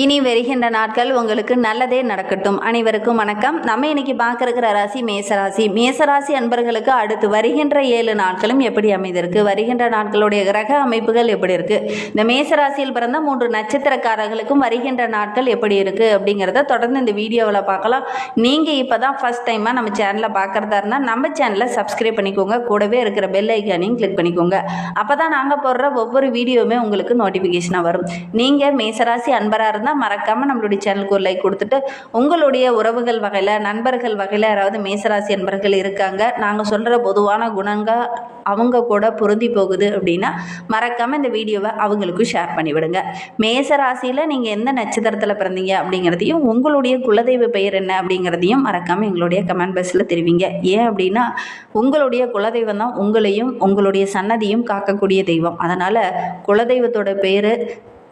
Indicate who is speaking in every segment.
Speaker 1: இனி வருகின்ற நாட்கள் உங்களுக்கு நல்லதே நடக்கட்டும். அனைவருக்கும் வணக்கம். நம்ம இன்னைக்கு பார்க்க ராசி மேசராசி. மேசராசி அன்பர்களுக்கு அடுத்து வருகின்ற ஏழு நாட்களும் எப்படி அமைந்திருக்கு? வருகின்ற நாட்களுடைய கிரக அமைப்புகள் எப்படி இருக்கு? இந்த மேசராசியில் பிறந்த மூன்று நட்சத்திரக்காரர்களுக்கும் வருகின்ற நாட்கள் எப்படி இருக்கு அப்படிங்கிறத தொடர்ந்து இந்த வீடியோவில் பார்க்கலாம். நீங்கள் இப்போ தான் ஃபஸ்ட் டைமாக நம்ம சேனலை பார்க்குறதா இருந்தால் நம்ம சேனலை சப்ஸ்கிரைப் பண்ணிக்கோங்க. கூடவே இருக்கிற பெல் ஐக்கானையும் கிளிக் பண்ணிக்கோங்க. அப்போ தான் நாங்கள் போடுற ஒவ்வொரு வீடியோவுமே உங்களுக்கு நோட்டிஃபிகேஷனாக வரும். நீங்கள் மேசராசி அன்பராக இருந்தால் மறக்காமல் நம்மளுடைய சேனலுக்கு ஒரு லைக் கொடுத்துட்டு உங்களுடைய உறவுகள் வகையில் நண்பர்கள் வகையில் யாராவது மேசராசி நண்பர்கள் இருக்காங்க நாங்கள் சொல்கிற பொதுவான குணங்கள் அவங்க கூட பொருந்தி போகுது அப்படின்னா மறக்காமல் இந்த வீடியோவை அவங்களுக்கும் ஷேர் பண்ணிவிடுங்க. மேசராசியில் நீங்கள் எந்த நட்சத்திரத்தில் பிறந்தீங்க அப்படிங்கிறதையும் உங்களுடைய குலதெய்வ பெயர் என்ன அப்படிங்கிறதையும் மறக்காமல் எங்களுடைய கமெண்ட் பாக்ஸில் தெரிவிங்க. ஏன் அப்படின்னா உங்களுடைய குலதெய்வம் தான் உங்களையும் உங்களுடைய சன்னதியும் காக்கக்கூடிய தெய்வம். அதனால் குலதெய்வத்தோட பேர்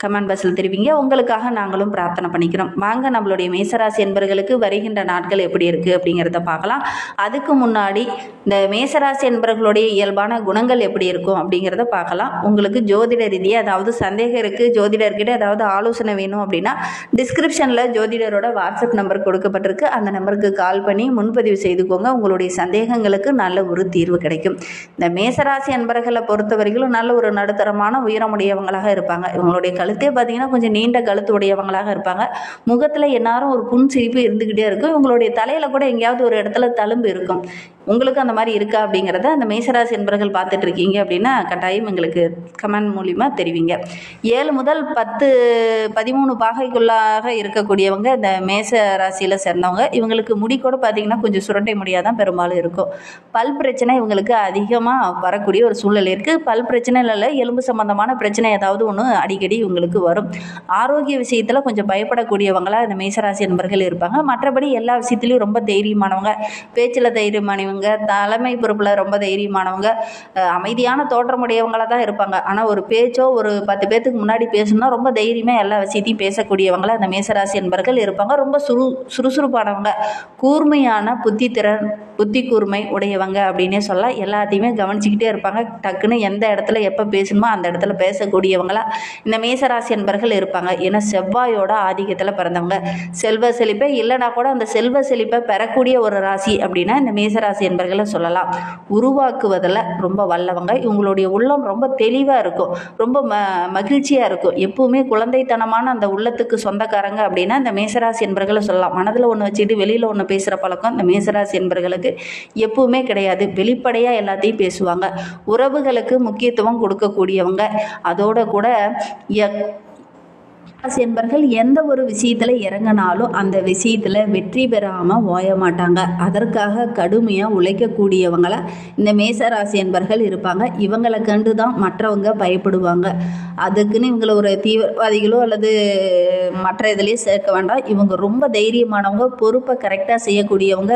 Speaker 1: கமெண்ட் பாக்ஸில் தெரிவிங்க. உங்களுக்காக நாங்களும் பிரார்த்தனை பண்ணிக்கிறோம். வாங்க நம்மளுடைய மேசராசி என்பர்களுக்கு வருகின்ற நாட்கள் எப்படி இருக்குது அப்படிங்கிறத பார்க்கலாம். அதுக்கு முன்னாடி இந்த மேசராசி என்பர்களுடைய இயல்பான குணங்கள் எப்படி இருக்கும் அப்படிங்கிறத பார்க்கலாம். உங்களுக்கு ஜோதிட ரீதியாக அதாவது சந்தேகம் இருக்குது ஜோதிடர்கிட்ட ஏதாவது ஆலோசனை வேணும் அப்படின்னா டிஸ்கிரிப்ஷனில் ஜோதிடரோட வாட்ஸ்அப் நம்பர் கொடுக்கப்பட்டிருக்கு. அந்த நம்பருக்கு கால் பண்ணி முன்பதிவு செய்துக்கோங்க. உங்களுடைய சந்தேகங்களுக்கு நல்ல ஒரு தீர்வு கிடைக்கும். இந்த மேசராசி அன்பர்களை பொறுத்தவரையிலும் நல்ல ஒரு நடுத்தரமான உயரமுடையவங்களாக இருப்பாங்க. இவங்களுடைய கழுத்தே பார்த்தீங்கன்னா கொஞ்சம் நீண்ட கழுத்து உடையவங்களாக இருப்பாங்க. முகத்தில் எந்நேரம் ஒரு புன் சிரிப்பு இருந்துக்கிட்டே இருக்கும். இவங்களுடைய தலையில் கூட எங்கேயாவது ஒரு இடத்துல தழும்பு இருக்கும். உங்களுக்கு அந்த மாதிரி இருக்கா அப்படிங்கிறத அந்த மேசராசி என்பர்கள் பார்த்துட்டு இருக்கீங்க அப்படின்னா கட்டாயம் எங்களுக்கு கமெண்ட் மூலிமா தெரிவிங்க. ஏழு முதல் பத்து பதிமூணு பாகைக்குள்ளாக இருக்கக்கூடியவங்க இந்த மேச ராசியில் சேர்ந்தவங்க. இவங்களுக்கு முடி கூட பார்த்தீங்கன்னா கொஞ்சம் சுரண்டை முடியாக தான் பெரும்பாலும் இருக்கும். பல் பிரச்சனை இவங்களுக்கு அதிகமாக வரக்கூடிய ஒரு சூழ்நிலை இருக்குது பல் பிரச்சனை இல்லை எலும்பு சம்பந்தமான பிரச்சனை ஏதாவது ஒன்று அடிக்கடி இவங்களுக்கு வரும். ஆரோக்கிய விஷயத்தில் கொஞ்சம் பயப்படக்கூடியவங்களாக இந்த மேசராசி என்பர்கள் இருப்பாங்க. மற்றபடி எல்லா விஷயத்துலையும் ரொம்ப தைரியமானவங்க. பேச்சில் தைரியமானவங்க தலைமை பொறுப்பில் ரொம்ப தைரியமானவங்க அமைதியான அமைதியான தோற்றமுடையவங்களாக தான் இருப்பாங்க. ஆனால் ஒரு பேச்சோ ஒரு பத்து பேர்த்துக்கு முன்னாடி பேசணும்னா ரொம்ப தைரியமாக எல்லா விஷயத்தையும் பேசக்கூடியவங்களாக அந்த மேசராசி என்பர்கள் இருப்பாங்க. ரொம்ப சுறு சுறுசுறுப்பானவங்க. கூர்மையான புத்தித்திறன் புத்தி கூர்மை உடையவங்க அப்படின்னே சொல்லலாம். எல்லாத்தையுமே கவனிச்சுக்கிட்டே இருப்பாங்க. டக்குன்னு எந்த இடத்துல எப்போ பேசணுமோ அந்த இடத்துல பேசக்கூடியவங்களா இந்த மேசராசி என்பர்கள் இருப்பாங்க. ஏன்னா செவ்வாயோட ஆதிக்கத்தில் பிறந்தவங்க. செல்வ செழிப்பை இல்லைனா கூட அந்த செல்வ செழிப்பை பெறக்கூடிய ஒரு ராசி அப்படின்னா இந்த மேசராசி என்பர்களை சொல்லலாம். உருவாக்குவதில் ரொம்ப வல்லவங்க. இவங்களுடைய உள்ளம் ரொம்ப தெளிவாக இருக்கும். ரொம்ப ம மகிழ்ச்சியாக இருக்கும். எப்பவுமே குழந்தைத்தனமான அந்த உள்ளத்துக்கு சொந்தக்காரங்க அப்படின்னா இந்த மேசராசி என்பர்களை சொல்லலாம். மனதில் ஒன்று வச்சுக்கிட்டு வெளியில் ஒன்று பேசுகிற பழக்கம் இந்த மேசராசி என்பர்களுக்கு எப்பவுமே கிடையாது. வெளிப்படையாக எல்லாத்தையும் பேசுவாங்க. உறவுகளுக்கு முக்கியத்துவம் கொடுக்கக்கூடியவங்க. அதோட கூட ராசி என்பர்கள் எந்த ஒரு விஷயத்தில் இறங்கினாலும் அந்த விஷயத்தில் வெற்றி பெறாமல் ஓய மாட்டாங்க. அதற்காக கடுமையாக உழைக்கக்கூடியவங்கள இந்த மேச ராசி என்பர்கள் இருப்பாங்க. இவங்களை கண்டு தான் மற்றவங்க பயப்படுவாங்க. அதுக்குன்னு இவங்களை ஒரு தீவிரவாதிகளோ அல்லது மற்ற இதுலேயும் சேர்க்க வேண்டாம். இவங்க ரொம்ப தைரியமானவங்க பொறுப்பை கரெக்டாக செய்யக்கூடியவங்க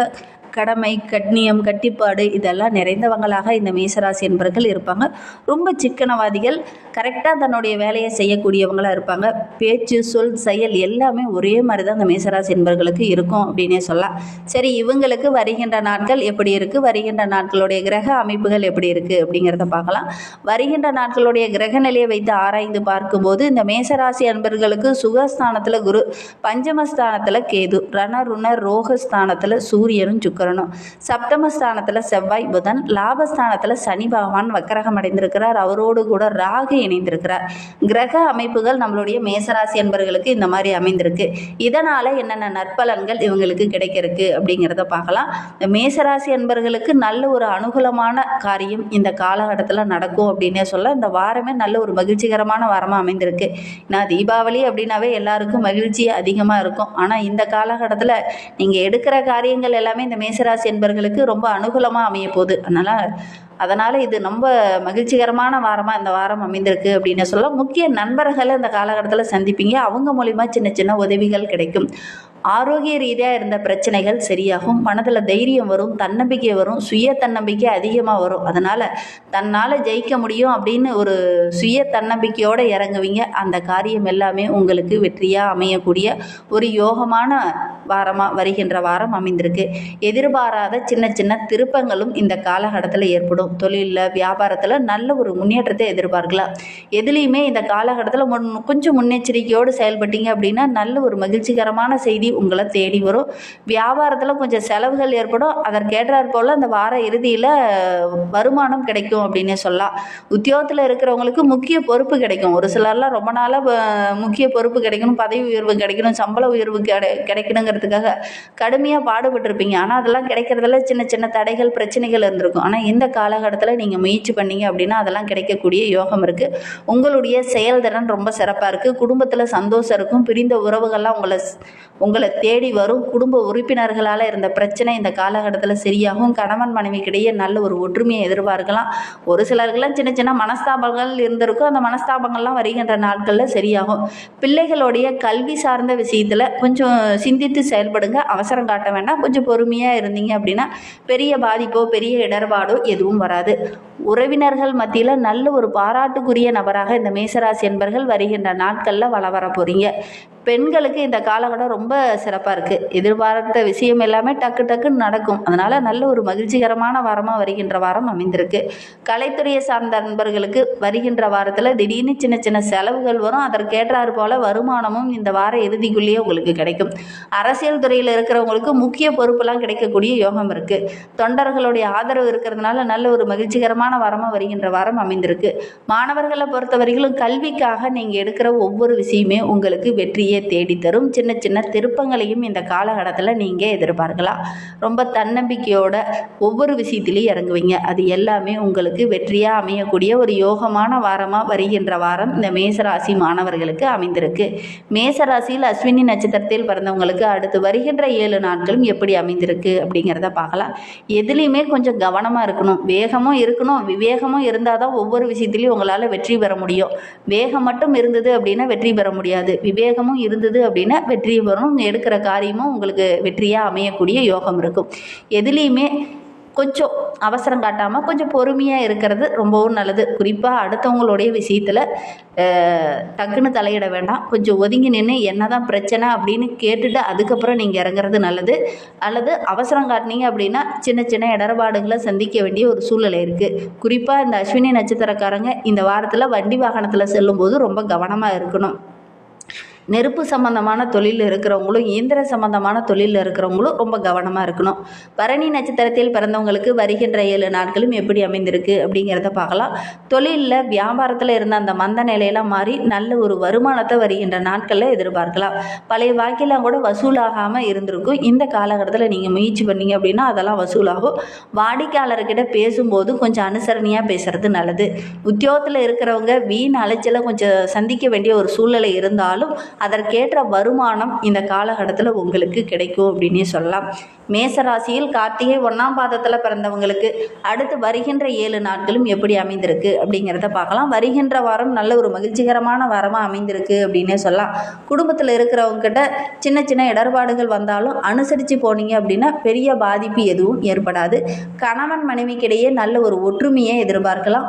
Speaker 1: கடமை கட்னியம் கட்டிப்பாடு இதெல்லாம் நிறைந்தவங்களாக இந்த மேசராசி என்பர்கள் இருப்பாங்க. ரொம்ப சிக்கனவாதிகள் கரெக்டாக தன்னுடைய வேலையை செய்யக்கூடியவங்களாக இருப்பாங்க. பேச்சு சொல் செயல் எல்லாமே ஒரே மாதிரி தான் இந்த மேசராசி என்பர்களுக்கு இருக்கும் அப்படின்னே சொல்லலாம். சரி இவங்களுக்கு வருகின்ற நாட்கள் எப்படி இருக்குது வருகின்ற நாட்களுடைய கிரக அமைப்புகள் எப்படி இருக்குது அப்படிங்கிறத பார்க்கலாம். வருகின்ற நாட்களுடைய கிரக நிலையை வைத்து ஆராய்ந்து பார்க்கும்போது இந்த மேசராசி அன்பர்களுக்கு சுகஸ்தானத்தில் குரு பஞ்சமஸ்தானத்தில் கேது ரணருண ரோகஸ்தானத்தில் சூரியனும் சுக்கரனும் சப்தமஸ்தானத்தில் செவ்வாய் புதன் லாபஸ்தானத்தில் சனி பகவான் வக்கரகம் அடைந்திருக்கிறார். அவரோடு கூட ராகு இணைந்திருக்கிறார். கிரக அமைப்புகள் நம்மளுடைய மேசராசி என்பர்களுக்கு இந்த மாதிரி அமைந்திருக்கு. இதனால் என்னென்ன நற்பலன்கள் இவங்களுக்கு கிடைக்கிறதுக்கு அப்படிங்கிறத பார்க்கலாம். இந்த மேசராசி என்பர்களுக்கு நல்ல ஒரு அனுகூலமான காரியம் இந்த காலகட்டத்தில் நடக்கும் அப்படின்னே சொல்ல இந்த வாரமே நல்ல ஒரு மகிழ்ச்சிகரமான வாரமாக அமைந்திருக்கு. நான் தீபாவளி அப்படின்னாவே எல்லாருக்கும் மகிழ்ச்சி அதிகமாக இருக்கும். ஆனால் இந்த காலகட்டத்தில் நீங்கள் எடுக்கிற காரியங்கள் எல்லாமே இந்த மேசராசி என்பர்களுக்கு ரொம்ப அனுகூலமாக அமைய போகுது. அதனால் அதனால் இது ரொம்ப மகிழ்ச்சிகரமான வாரமாக இந்த வாரம் அமைந்திருக்கு அப்படின்னு சொல்ல முக்கிய நண்பர்களை இந்த காலகட்டத்தில் சந்திப்பீங்க. அவங்க மூலிமா சின்ன சின்ன உதவிகள் கிடைக்கும். ஆரோக்கிய ரீதியாக இருந்த பிரச்சனைகள் சரியாகும். மனதில் தைரியம் வரும் தன்னம்பிக்கை வரும் சுய தன்னம்பிக்கை அதிகமாக வரும். அதனால் தன்னால் ஜெயிக்க முடியும் அப்படின்னு ஒரு சுய தன்னம்பிக்கையோடு இறங்குவீங்க. அந்த காரியம் எல்லாமே உங்களுக்கு வெற்றியாக அமையக்கூடிய ஒரு யோகமான வாரமாக வருகின்ற வாரம் அமைந்திருக்கு. எதிர்பாராத சின்ன சின்ன திருப்பங்களும் இந்த காலகட்டத்தில் ஏற்படும். தொழிலில் வியாபாரத்தில் நல்ல ஒரு முன்னேற்றத்தை எதிர்பார்க்கலாம். எதுலேயுமே இந்த காலகட்டத்தில் முன் கொஞ்சம் முன்னெச்சரிக்கையோடு செயல்பட்டீங்க அப்படின்னா நல்ல ஒரு மகிழ்ச்சிகரமான செய்தி உங்களை தேடி வரும். வியாபாரத்தில் கொஞ்சம் செலவுகள் ஏற்படும். அதற்கேற்றாற் போல் அந்த வார இறுதியில் வருமானம் கிடைக்கும் அப்படின்னு சொல்லலாம். உத்தியோகத்தில் இருக்கிறவங்களுக்கு முக்கிய பொறுப்பு கிடைக்கும். ஒரு சிலர்லாம் ரொம்ப நாளாக முக்கிய பொறுப்பு கிடைக்கணும் பதவி உயர்வு கிடைக்கணும் சம்பள உயர்வு கிடை கிடைக்கணுங்கிறதுக்காக கடுமையாக பாடுபட்டிருப்பீங்க. ஆனால் அதெல்லாம் கிடைக்கிறதுல சின்ன சின்ன தடைகள் பிரச்சனைகள் இருந்திருக்கும். ஆனால் இந்த காலகட்டத்தில் நீங்கள் முயற்சி பண்ணீங்க அப்படின்னா அதெல்லாம் கிடைக்கக்கூடிய யோகம் இருக்குது உங்களுடைய செயல்திறன் ரொம்ப சிறப்பாக இருக்குது குடும்பத்தில் சந்தோஷம் இருக்கும். பிரிந்த உறவுகள்லாம் உங்களை உங்களை உங்களை தேடி வரும் குடும்ப உறுப்பினர்களால் இருந்த பிரச்சனை இந்த காலகட்டத்தில் சரியாகும். கணவன் மனைவிக்கிடையே நல்ல ஒரு ஒற்றுமையை எதிர்பார்க்கலாம். ஒரு சிலருக்கெல்லாம் சின்ன சின்ன மனஸ்தாபங்கள் இருந்திருக்கும். அந்த மனஸ்தாபங்கள்லாம் வருகின்ற நாட்களில் சரியாகும். பிள்ளைகளுடைய கல்வி சார்ந்த விஷயத்தில் கொஞ்சம் சிந்தித்து செயல்படுங்க. அவசரம் காட்ட வேண்டாம். கொஞ்சம் பொறுமையாக இருந்தீங்க அப்படின்னா பெரிய பாதிப்போ பெரிய இடர்பாடோ எதுவும் வராது. உறவினர்கள் மத்தியில் நல்ல ஒரு பாராட்டுக்குரிய நபராக இந்த மேசராசி என்பர்கள் வருகின்ற நாட்களில் வள வர போகிறீங்க பெண்களுக்கு இந்த காலகட்டம் ரொம்ப சிறப்பாக இருக்குது எதிர்பார்த்த விஷயம் எல்லாமே டக்கு டக்குன்னு நடக்கும். அதனால் நல்ல ஒரு மகிழ்ச்சிகரமான வாரமாக வருகின்ற வாரம் அமைந்திருக்கு. கலைத்துறையை சார்ந்த நண்பர்களுக்கு வருகின்ற வாரத்தில் திடீர்னு சின்ன சின்ன செலவுகள் வரும். அதற்கேற்றாறு போல் வருமானமும் இந்த வார இறுதிக்குள்ளேயே உங்களுக்கு கிடைக்கும். அரசியல் துறையில் இருக்கிறவங்களுக்கு முக்கிய பொறுப்பெல்லாம் கிடைக்கக்கூடிய யோகம் இருக்குது தொண்டர்களுடைய ஆதரவு இருக்கிறதுனால நல்ல ஒரு மகிழ்ச்சிகரமான வாரமாக வருகின்ற வாரம் அமைந்திருக்கு. மாணவர்களை பொறுத்தவரையிலும் கல்விக்காக நீங்கள் எடுக்கிற ஒவ்வொரு விஷயமே உங்களுக்கு வெற்றியை வெற்றியை தரும். சின்ன சின்ன திருப்பங்களையும் இந்த காலகட்டத்தில் நீங்கள் எதிர்பார்க்கலாம். ரொம்ப தன்னம்பிக்கையோட ஒவ்வொரு விஷயத்திலையும் இறங்குவீங்க. அது எல்லாமே உங்களுக்கு வெற்றியாக அமையக்கூடிய ஒரு யோகமான வாரமாக வருகின்ற வாரம் இந்த மேசராசி மாணவர்களுக்கு அமைந்திருக்கு. மேசராசியில் அஸ்வினி நட்சத்திரத்தில் பிறந்தவங்களுக்கு அடுத்து வருகின்ற ஏழு நாட்களும் எப்படி அமைந்திருக்கு அப்படிங்கிறத பார்க்கலாம். எதுலேயுமே கொஞ்சம் கவனமாக இருக்கணும். வேகமும் இருக்கணும். விவேகமும் இருந்தால் தான் ஒவ்வொரு விஷயத்துலையும் உங்களால் வெற்றி பெற முடியும். வேகம் மட்டும் இருந்தது அப்படின்னா வெற்றி பெற முடியாது. விவேகமும் இருந்தது அப்படின்னா வெற்றி பெறும் எடுக்கிற காரியமும் உங்களுக்கு வெற்றியாக அமையக்கூடிய யோகம் இருக்கும். எதுலேயுமே கொஞ்சம் அவசரம் காட்டாமல் கொஞ்சம் பொறுமையாக இருக்கிறது ரொம்பவும் நல்லது. குறிப்பாக அடுத்தவங்களுடைய விஷயத்தில் டக்குன்னு தலையிட வேண்டாம். கொஞ்சம் ஒதுங்கி நின்று என்ன தான் பிரச்சனை அப்படின்னு கேட்டுட்டு அதுக்கப்புறம் நீங்கள் இறங்குறது நல்லது. அல்லது அவசரம் காட்டினீங்க அப்படின்னா சின்ன சின்ன இடர்பாடுகளை சந்திக்க வேண்டிய ஒரு சூழ்நிலை இருக்குது குறிப்பாக இந்த அஸ்வினி நட்சத்திரக்காரங்க இந்த வாரத்தில் வண்டி வாகனத்தில் செல்லும்போது ரொம்ப கவனமாக இருக்கணும். நெருப்பு சம்பந்தமான தொழில் இருக்கிறவங்களும் இயந்திர சம்பந்தமான தொழிலில் இருக்கிறவங்களும் ரொம்ப கவனமாக இருக்கணும். பரணி நட்சத்திரத்தில் பிறந்தவங்களுக்கு வருகின்ற ஏழு நாட்களும் எப்படி அமைந்திருக்கு அப்படிங்கிறத பார்க்கலாம். தொழிலில் வியாபாரத்தில் இருந்த அந்த மந்த நிலையெல்லாம் மாறி நல்ல ஒரு வருமானத்தை வருகின்ற நாட்களில் எதிர்பார்க்கலாம். பழைய பாக்கியெல்லாம் கூட வசூலாகாமல் இருந்திருக்கும். இந்த காலகட்டத்தில் நீங்கள் முயற்சி பண்ணீங்க அப்படின்னா அதெல்லாம் வசூலாகும். வாடிக்கையாளர்கிட்ட பேசும்போது கொஞ்சம் அனுசரணையாக பேசுகிறது நல்லது. உத்தியோகத்தில் இருக்கிறவங்க வீண் அலைச்சலை கொஞ்சம் சந்திக்க வேண்டிய ஒரு சூழ்நிலை இருந்தாலும் அதற்கேற்ற வருமானம் இந்த காலகட்டத்தில் உங்களுக்கு கிடைக்கும் அப்படின்னே சொல்லலாம். மேசராசியில் கார்த்திகை ஒன்றாம் பாதத்தில் பிறந்தவங்களுக்கு அடுத்து வருகின்ற ஏழு நாட்களும் எப்படி அமைந்திருக்கு அப்படிங்கிறத பார்க்கலாம். வருகின்ற வாரம் நல்ல ஒரு மகிழ்ச்சிகரமான வாரமாக அமைந்திருக்கு அப்படின்னே சொல்லலாம். குடும்பத்தில் இருக்கிறவங்ககிட்ட சின்ன சின்ன இடர்பாடுகள் வந்தாலும் அனுசரித்து போனீங்க அப்படின்னா பெரிய பாதிப்பு எதுவும் ஏற்படாது. கணவன் மனைவிக்கிடையே நல்ல ஒரு ஒற்றுமையை எதிர்பார்க்கலாம்.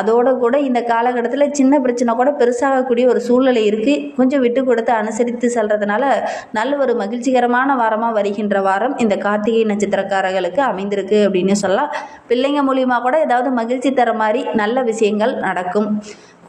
Speaker 1: அதோடு கூட இந்த காலகட்டத்தில் சின்ன பிரச்சனை கூட பெருசாகக்கூடிய ஒரு சூழ்நிலை இருக்குது கொஞ்சம் விட்டு கொடுத்து அனுசரித்து செல்கிறதுனால நல்ல ஒரு மகிழ்ச்சிகரமான வாரமாக வருகின்ற வாரம் இந்த கார்த்திகை நட்சத்திரக்காரர்களுக்கு அமைந்திருக்கு அப்படின்னு சொல்லலாம். பிள்ளைங்க மூலியமாக கூட ஏதாவது மகிழ்ச்சி தர மாதிரி நல்ல விஷயங்கள் நடக்கும்.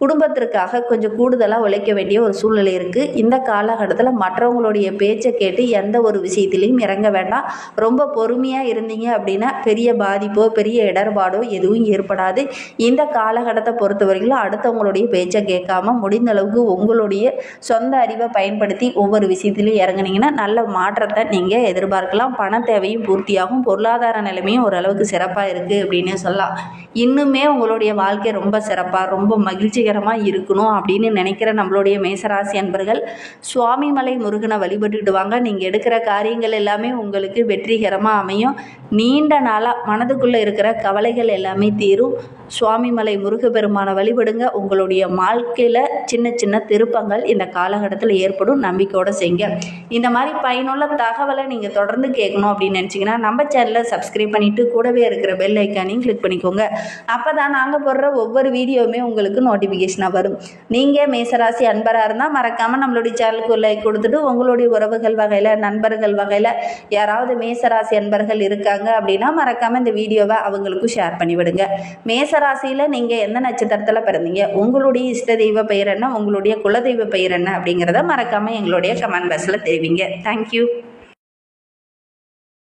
Speaker 1: குடும்பத்திற்காக கொஞ்சம் கூடுதலாக உழைக்க வேண்டிய ஒரு சூழ்நிலை இருக்குது இந்த காலகட்டத்தில் மற்றவங்களுடைய பேச்சை கேட்டு எந்த ஒரு விஷயத்திலையும் இறங்க வேண்டாம். ரொம்ப பொறுமையாக இருந்தீங்க அப்படின்னா பெரிய பாதிப்போ பெரிய இடர்பாடோ எதுவும் ஏற்படாது. இந்த காலகட்டத்தை பொறுத்த வரைக்கும் அடுத்தவங்களுடைய பேச்சை கேட்காம முடிந்த அளவுக்கு உங்களுடைய சொந்த அறிவை பயன்படுத்தி ஒவ்வொரு விஷயத்திலையும் இறங்குனீங்கன்னா நல்ல மாற்றத்தை நீங்கள் எதிர்பார்க்கலாம். பண தேவையும் பூர்த்தியாகும். பொருளாதார நிலைமையும் ஓரளவுக்கு சிறப்பாக இருக்குது அப்படின்னு சொல்லலாம். இன்னுமே உங்களுடைய வாழ்க்கை ரொம்ப சிறப்பாக ரொம்ப மகிழ்ச்சிகள் திருப்திகரமாக இருக்கணும் அப்படின்னு நினைக்கிற நம்மளுடைய மேசராசி அன்பர்கள் சுவாமிமலை முருகனை வழிபட்டுட்டு வாங்க. நீங்கள் எடுக்கிற காரியங்கள் எல்லாமே உங்களுக்கு வெற்றிகரமாக அமையும். நீண்ட நாளாக மனதுக்குள்ளே இருக்கிற கவலைகள் எல்லாமே தீரும். சுவாமிமலை முருகப்பெருமானை வழிபடுங்க. உங்களுடைய வாழ்க்கையில் சின்ன சின்ன திருப்பங்கள் இந்த காலகட்டத்தில் ஏற்படும் நம்பிக்கையோடு செய்யுங்க. இந்த மாதிரி பயனுள்ள தகவலை நீங்கள் தொடர்ந்து கேட்கணும் அப்படின்னு நினச்சிங்கன்னா நம்ம சேனலை சப்ஸ்கிரைப் பண்ணிவிட்டு கூடவே இருக்கிற பெல் ஐக்கானையும் கிளிக் பண்ணிக்கோங்க. அப்போ தான் நாங்கள் போடுற ஒவ்வொரு வீடியோவுமே உங்களுக்கு நோட்டிஃபிகேஷனாக வரும். நீங்கள் மேசராசி அன்பராக இருந்தால் மறக்காமல் நம்மளுடைய சேனலுக்கு ஒரு லைக் கொடுத்துட்டு உங்களுடைய உறவுகள் வகையில் நண்பர்கள் வகையில் யாராவது மேசராசி அன்பர்கள் இருக்காங்க அப்படின்னா மறக்காமல் இந்த வீடியோவை அவங்களுக்கும் ஷேர் பண்ணி விடுங்க மேசராசியில் நீங்கள் எந்த நட்சத்திரத்தில் பிறந்தீங்க? உங்களுடைய இஷ்ட தெய்வ பெயர் என்ன? உங்களுடைய குலதெய்வ பெயர் என்ன? அப்படிங்கிறத மறக்காமல் எங்களுடைய கமெண்ட் பாக்ஸில் தெரிவிங்க. தேங்க்யூ